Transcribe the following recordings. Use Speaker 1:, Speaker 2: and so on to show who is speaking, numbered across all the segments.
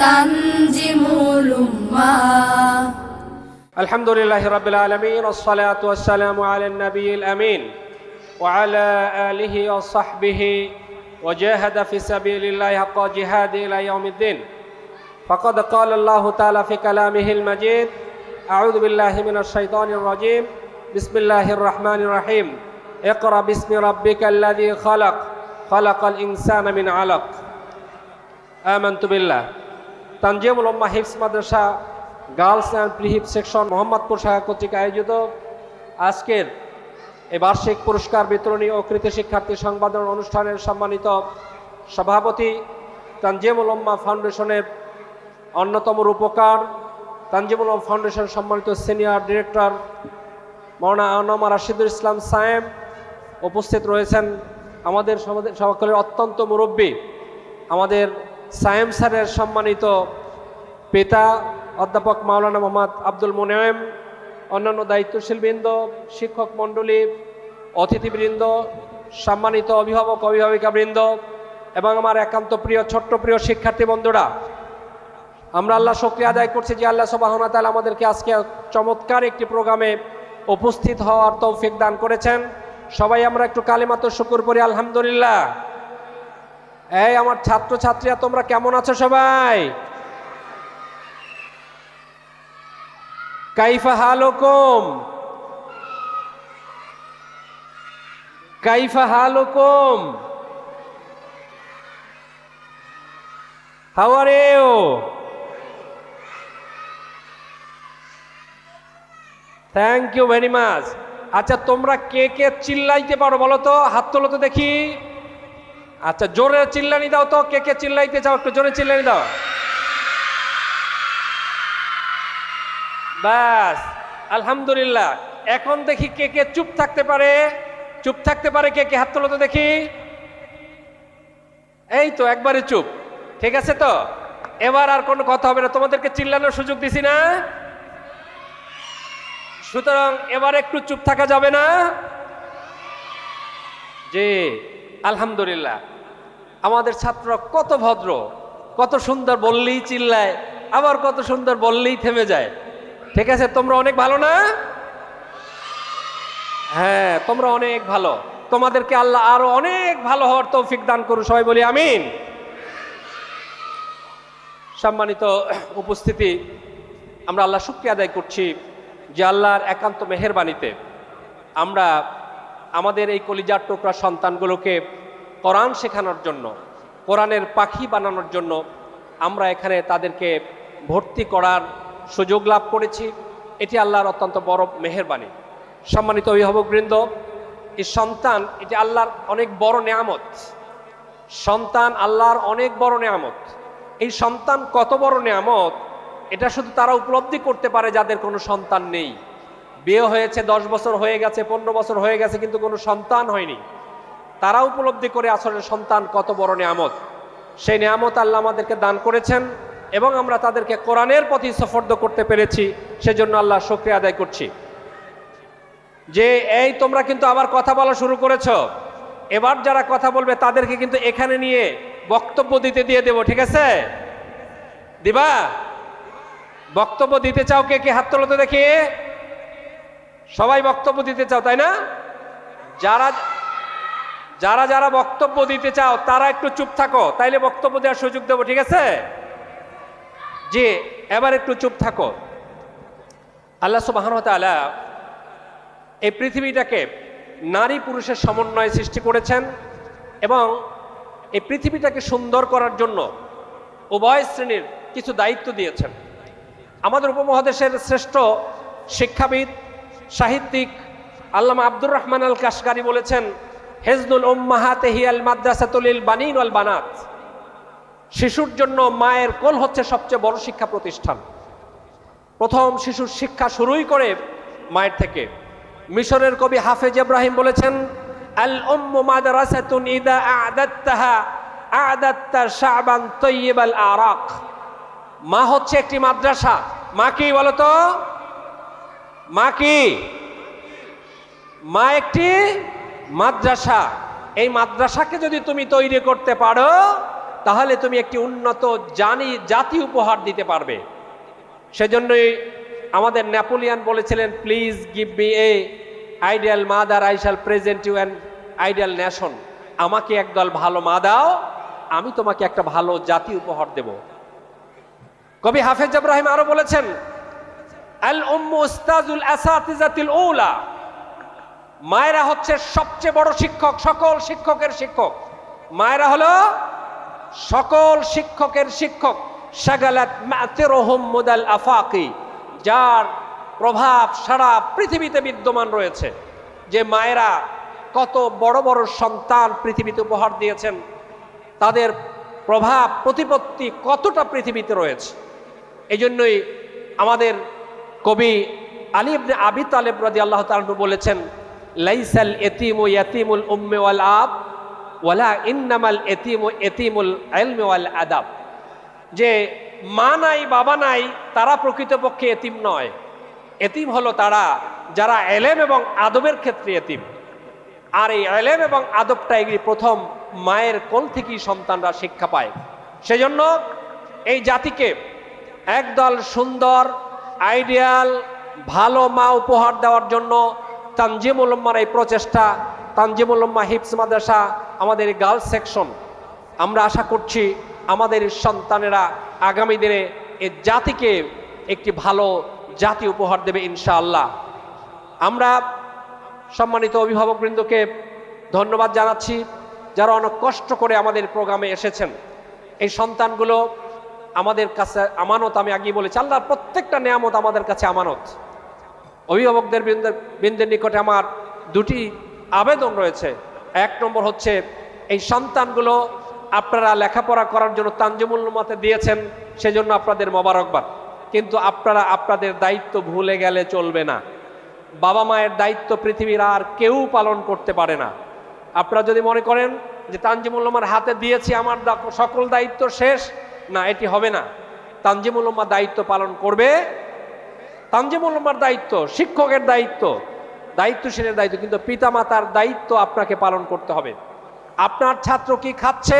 Speaker 1: تنجم الأمة
Speaker 2: الحمد لله رب العالمين والصلاة والسلام على النبي الأمين وعلى آله وصحبه وجاهد في سبيل الله حق جهاد إلى يوم الدين فقد قال الله تعالى في كلامه المجيد أعوذ بالله من الشيطان الرجيم بسم الله الرحمن الرحيم اقرأ باسم ربك الذي خلق خلق الإنسان من علق آمنت بالله Tanzimul Ummah Hifz Madrasa girls and প্রিহিপ section Mohammadpur শাখা কর্তৃক আয়োজিত আজকের এ বার্ষিক পুরস্কার বিতরণী ও কৃতি শিক্ষার্থী সংবাদন অনুষ্ঠানের সম্মানিত সভাপতি তানজিমুল উম্মা ফাউন্ডেশনের অন্যতম রূপকার তানজিমুল উম্মা ফাউন্ডেশন সম্মানিত সিনিয়র ডিরেক্টর মৌলানা আনমা রাশিদুল ইসলাম সায়েম উপস্থিত রয়েছেন আমাদের সকলের অত্যন্ত মুরব্বী আমাদের সায়েম স্যারের সম্মানিত পিতা অধ্যাপক মাওলানা মোহাম্মদ আব্দুল মোনায়েম অন্যান্য দায়িত্বশীল বৃন্দ শিক্ষক মণ্ডলী, অতিথিবৃন্দ, সম্মানিত অভিভাবক অভিভাবিকা বৃন্দ এবং আমার একান্ত প্রিয়, ছোট্ট প্রিয় শিক্ষার্থী বন্ধুরা, আমরা আল্লাহ শুক্রিয়া আদায় করছি যে আল্লাহ সবাহনা তাল আমাদেরকে আজকে চমৎকার একটি প্রোগ্রামে উপস্থিত হওয়ার তৌফিক দান করেছেন। সবাই আমরা একটু কালিমাত শুকুর করি আলহামদুলিল্লাহ। এই আমার ছাত্র ছাত্রীরা তোমরা কেমন আছো সবাই? কাইফা হালুকুম? কাইফা হালুকুম? How are thank you very much আচ্ছা তোমরা কে কে চিল্লাইতে পারো বলো তো? হাত তোলো তো দেখি। আচ্ছা জোরে চিল্লানি দাও তো। কে কে চিল্লাইতে চাও একটু জোরে চিল্লানি দাও। ব্যাস আলহামদুলিল্লাহ। এখন দেখি কে কে চুপ থাকতে পারে। চুপ থাকতে পারে কে কে? হাত তোলো তো দেখি। এই তো, একবারে চুপ। ঠিক আছে তো? এবার আর কোনো কথা হবে না। তোমাদেরকে চিল্লানোর সুযোগ দিছি না? সুতরাং এবার একটু চুপ থাকা যাবে না? জি, আলহামদুলিল্লাহ। আমাদের ছাত্র কত ভদ্র, কত সুন্দর বললেই চিল্লায়, আবার কত সুন্দর বললেই থেমে যায়। ঠিক আছে, তোমরা অনেক ভালো না? হ্যাঁ তোমরা অনেক ভালো। তোমাদেরকে আল্লাহ আরও অনেক ভালো হওয়ার তৌফিক দান করুন, সবাই বলি আমিন। সম্মানিত উপস্থিতি, আমরা আল্লাহ শুক্রিয়া আদায় করছি যে আল্লাহর একান্ত মেহেরবানিতে আমরা আমাদের এই কলিজার টুকরা সন্তানগুলোকে কোরআন শেখানোর জন্য, কোরআনের পাখি বানানোর জন্য আমরা এখানে তাদেরকে ভর্তি করার সুযোগ লাভ করেছি। এটি আল্লাহর অত্যন্ত বড় মেহেরবানি। সম্মানিত অভিভাবকবৃন্দ এই সন্তান, এটি আল্লাহর অনেক বড় নেয়ামত। সন্তান আল্লাহর অনেক বড় নেয়ামত। এই সন্তান কত বড় নেয়ামত? এটা শুধু তারা উপলব্ধি করতে পারে যাদের কোনো সন্তান নেই। বিয়ে হয়েছে, দশ বছর হয়ে গেছে, পনেরো বছর হয়ে গেছে, কিন্তু কোনো সন্তান হয়নি। তারা উপলব্ধি করে আসলে সন্তান কত বড় নেয়ামত। সেই নেয়ামত আল্লাহ আমাদেরকে দান করেছেন। এবং আমরা তাদেরকে কোরআনের প্রতি সফর্দ করতে পেরেছি, সেজন্য আল্লাহ শুক্রিয়া আদায় করছি। যে এই তোমরা কিন্তু আবার কথা বলা শুরু করেছ, এবার যারা কথা বলবে তাদেরকে কিন্তু এখানে নিয়ে বক্তব্য দিতে দিয়ে দেব, ঠিক আছে? দিবা? বক্তব্য দিতে চাও কে কে? হাত তোলো তো দেখি। সবাই বক্তব্য দিতে চাও, তাই না? যারা যারা যারা বক্তব্য দিতে চাও, তারা একটু চুপ থাকো, তাইলে বক্তব্য দেওয়ার সুযোগ দেবো, ঠিক আছে? জি এবার একটু চুপ থাকো। আল্লাহ সুবাহ তাআলা এই পৃথিবীটাকে নারী পুরুষের সমন্বয়ে সৃষ্টি করেছেন এবং এই পৃথিবীটাকে সুন্দর করার জন্য উভয় শ্রেণির কিছু দায়িত্ব দিয়েছেন। আমাদের উপমহাদেশের শ্রেষ্ঠ শিক্ষাবিদ, সাহিত্যিক আল্লামা আব্দুর রহমান আল কাশগারি বলেছেন, হেজনুল উম্মাহাতে হিয়াল মাদ্রাসাতুলিল বানিন আল বানাত। শিশুর জন্য মায়ের কোল হচ্ছে সবচেয়ে বড় শিক্ষা প্রতিষ্ঠান। প্রথম শিশুর শিক্ষা শুরুই করে মায়ের থেকে। মিশরের কবি হাফেজ ইব্রাহিম বলেছেন, আল উম্মু মাদ্রাসাতুন ইদা আ'দাত্তাহা আ'দাত্তা শাবান তৈয়িবাল আরাক। মা হচ্ছে একটি মাদ্রাসা। মা কি বলতো? মা কি? মা একটি মাদ্রাসা। এই মাদ্রাসাকে যদি তুমি তৈরি করতে পারো তাহলে তুমি একটি উন্নত জানি, জাতি উপহার দিতে পারবে। সেজন্যই আমাদের নেপোলিয়ান বলেছিলেন please give me a ideal mother I shall present you an ideal nation আমাকে একদল ভালো মা দাও, আমি তোমাকে একটা ভালো জাতি উপহার দেব। কবি হাফেজ ইব্রাহিম আরও বলেছেন মায়েরা হচ্ছে সবচেয়ে বড় শিক্ষক, সকল শিক্ষকের শিক্ষক। মায়েরা হলো সকল শিক্ষকের শিক্ষক মুদাল আফাকি, যার প্রভাব সারা পৃথিবীতে বিদ্যমান রয়েছে। যে মায়েরা কত বড় বড় সন্তান পৃথিবীতে উপহার দিয়েছেন, তাদের প্রভাব, প্রতিপত্তি কতটা পৃথিবীতে রয়েছে। এই জন্যই আমাদের কবি আলী আবি তালেব রাজি আল্লাহ তালু বলেছেন, লাইসাল এতিমু ইয়াতিমুল উম্মে ওয়াল আব। ওয়ালা ইন্নামাল এতিমু, এতিমুল ইলমি ওয়াল আদাব। যে মা নাই, বাবা নাই, তারা প্রকৃতপক্ষে এতিম নয়। এতিম হলো তারা যারা এলেম এবং আদবের ক্ষেত্রে এতিম। আর এই এলেম এবং আদবটা এগুলি প্রথম মায়ের কোল থেকেই সন্তানরা শিক্ষা পায়। সেজন্য এই জাতিকে একদল সুন্দর, আইডিয়াল, ভালো মা উপহার দেওয়ার জন্য তানজিমুল উম্মার এই প্রচেষ্টা তানজিমুল উম্মা হিপস মাদ্রাসা, আমাদের গার্লস সেকশন আমরা আশা করছি আমাদের সন্তানেরা আগামী দিনে এই জাতিকে একটি ভালো জাতি উপহার দেবে ইনশাআল্লাহ। আমরা সম্মানিত অভিভাবকবৃন্দকে ধন্যবাদ জানাচ্ছি যারা অনেক কষ্ট করে আমাদের প্রোগ্রামে এসেছেন। এই সন্তানগুলো আমাদের কাছে আমানত, আমি আগেই বলেছি, আল্লাহর প্রত্যেকটা নিয়ামত আমাদের কাছে আমানত। অভিভাবকদের বৃন্দের বৃন্দের নিকটে আমার দুটি আবেদন রয়েছে। এক নম্বর হচ্ছে, এই সন্তানগুলো আপনারা লেখাপড়া করার জন্য তাঞ্জমুল মতে দিয়েছেন, সেজন্য আপনাদের মোবারকবাদ। কিন্তু আপনারা আপনাদের দায়িত্ব ভুলে গেলে চলবে না। বাবা মায়ের দায়িত্ব পৃথিবীর আর কেউ পালন করতে পারে না। আপনারা যদি মনে করেন যে তানজিমুল উম্মার হাতে দিয়েছি, আমার সকল দায়িত্ব শেষ, না, এটি হবে না। তানজিমুল উম্মা দায়িত্ব পালন করবে। তানজিমুল উম্মার দায়িত্ব, শিক্ষকের দায়িত্ব দায়িত্বশীলের দায়িত্ব, কিন্তু পিতামাতার দায়িত্ব আপনাকে পালন করতে হবে। আপনার ছাত্র কি খাচ্ছে?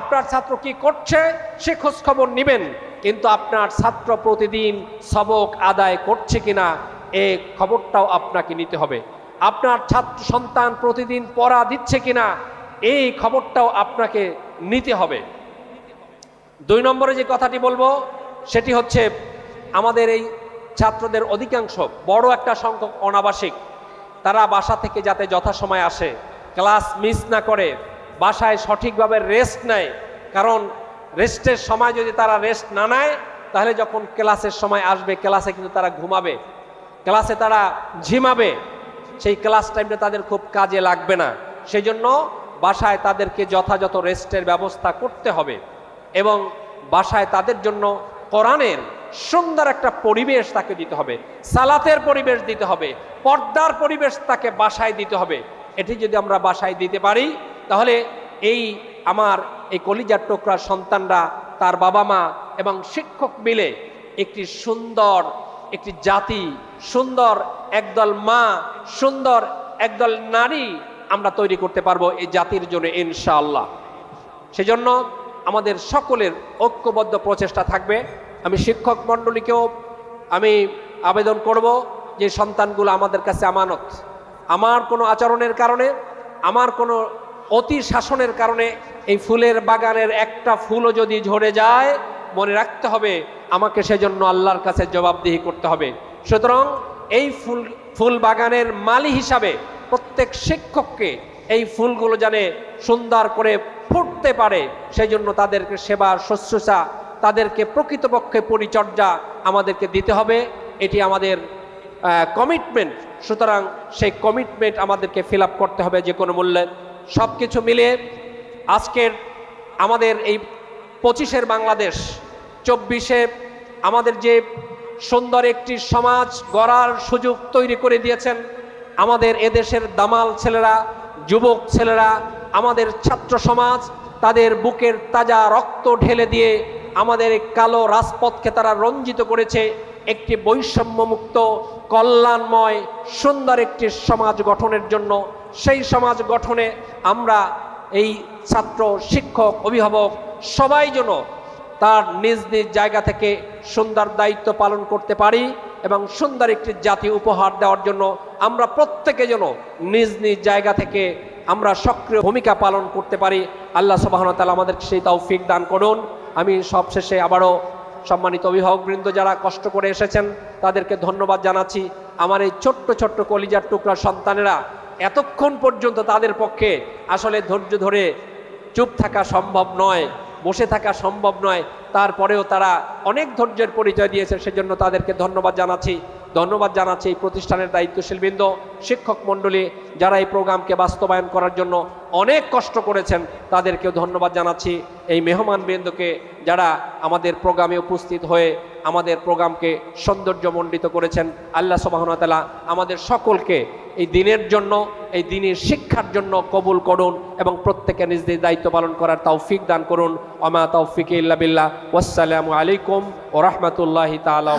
Speaker 2: আপনার ছাত্র কি করছে? সে খোঁজ খবর নেবেন, কিন্তু আপনার ছাত্র প্রতিদিন সবক আদায় করছে কিনা, এ খবরটাও আপনাকে নিতে হবে। আপনার ছাত্র সন্তান প্রতিদিন পড়া দিচ্ছে কিনা, এই খবরটাও আপনাকে নিতে হবে। দুই নম্বরে যে কথাটি বলব, সেটি হচ্ছে আমাদের এই ছাত্রদের অধিকাংশ বড় একটা সংখ্যক অনাবাসিক। তারা বাসা থেকে যাতে যথাসময় আসে। ক্লাস মিস না করে, বাসায় সঠিকভাবে রেস্ট নেয়। কারণ রেস্টের সময় যদি তারা রেস্ট না নেয়, তাহলে যখন ক্লাসের সময় আসবে, ক্লাসে কিন্তু তারা ঘুমাবে। ক্লাসে তারা ঝিমাবে। সেই ক্লাস টাইমটা তাদের খুব কাজে লাগবে না। সেই জন্য বাসায় তাদেরকে যথাযথ রেস্টের ব্যবস্থা করতে হবে। এবং বাসায় তাদের জন্য কোরআনের সুন্দর একটা পরিবেশ তাকে দিতে হবে। সালাতের পরিবেশ দিতে হবে। পর্দার পরিবেশ তাকে বাসায় দিতে হবে। এটি যদি আমরা বাসায় দিতে পারি, তাহলে এই আমার এই কলিজার টোকরা সন্তানরা, তার বাবা মা এবং শিক্ষক মিলে একটি সুন্দর একটি জাতি, সুন্দর একদল মা, সুন্দর একদল নারী আমরা তৈরি করতে পারব এই জাতির জন্য ইনশাআল্লাহ। সেজন্য আমাদের সকলের ঐক্যবদ্ধ প্রচেষ্টা থাকবে। আমি শিক্ষক মণ্ডলীকেও আমি আবেদন করব যে সন্তানগুলো আমাদের কাছে আমানত। আমার কোনো আচরণের কারণে, আমার কোনো অতি শাসনের কারণে এই ফুলের বাগানের একটা ফুলও যদি ঝরে যায়, মনে রাখতে হবে আমাকে সেজন্য আল্লাহর কাছে জবাবদিহি করতে হবে। সুতরাং এই ফুল ফুল বাগানের মালি হিসাবে প্রত্যেক শিক্ষককে এই ফুলগুলো জানে সুন্দর করে ফুটতে পারে সেই জন্য তাদেরকে সেবা, শুশ্রূষা তাদেরকে প্রকৃতপক্ষে পরিচর্যা আমাদেরকে দিতে হবে। এটি আমাদের কমিটমেন্ট সুতরাং সেই কমিটমেন্ট আমাদেরকে ফিল করতে হবে যে কোনো মূল্যে। সব কিছু মিলিয়ে আজকের আমাদের এই পঁচিশের বাংলাদেশ, চব্বিশে আমাদের যে সুন্দর একটি সমাজ গড়ার সুযোগ তৈরি করে দিয়েছেন, আমাদের এদেশের দামাল ছেলেরা, যুবক ছেলেরা, আমাদের ছাত্র সমাজ, তাদের বুকের তাজা রক্ত ঢেলে দিয়ে আমাদের কালো রাজপথকে তারা রঞ্জিত করেছে একটি বৈষম্যমুক্ত, কল্যাণময়, সুন্দর একটি সমাজ গঠনের জন্য। সেই সমাজ গঠনে আমরা এই ছাত্র, শিক্ষক, অভিভাবক সবাই যেন তার নিজ নিজ জায়গা থেকে সুন্দর দায়িত্ব পালন করতে পারি এবং সুন্দর একটি জাতি উপহার দেওয়ার জন্য আমরা প্রত্যেকে যেন নিজ নিজ জায়গা থেকে আমরা সক্রিয় ভূমিকা পালন করতে পারি। আল্লাহ সুবাহন তালা আমাদের সেই তৌফিক দান করুন। আমি সবশেষে আবারও সম্মানিত অভিভাবকবৃন্দ যারা কষ্ট করে এসেছেন, তাদেরকে ধন্যবাদ জানাচ্ছি। আমার এই ছোট্ট ছোট্ট কলিজার টুকরা সন্তানেরা এতক্ষণ পর্যন্ত তাদের পক্ষে আসলে ধৈর্য ধরে চুপ থাকা সম্ভব নয়, বসে থাকা সম্ভব নয়। তারপরেও তারা অনেক ধৈর্যের পরিচয় দিয়েছে, সেজন্য তাদেরকে ধন্যবাদ জানাচ্ছি। ধন্যবাদ জানাচ্ছি এই প্রতিষ্ঠানের দায়িত্বশীল বৃন্দ শিক্ষক মণ্ডলী, যারা এই প্রোগ্রামকে বাস্তবায়ন করার জন্য অনেক কষ্ট করেছেন, তাদেরকেও ধন্যবাদ জানাচ্ছি। এই মেহমান বৃন্দকে যারা আমাদের প্রোগ্রামে উপস্থিত হয়ে আমাদের প্রোগ্রামকে সৌন্দর্যমণ্ডিত করেছেন, আল্লাহ সুবাহনতালা আমাদের সকলকে এই দিনের জন্য, এই দিনের শিক্ষার জন্য কবুল করুন এবং প্রত্যেকে নিজেদের দায়িত্ব পালন করার তৌফিক দান করুন। অমা তৌফিক ইল্লা বিল্লাহ। ওয়াসসালামু আলাইকুম ও রহমতুল্লাহ তালা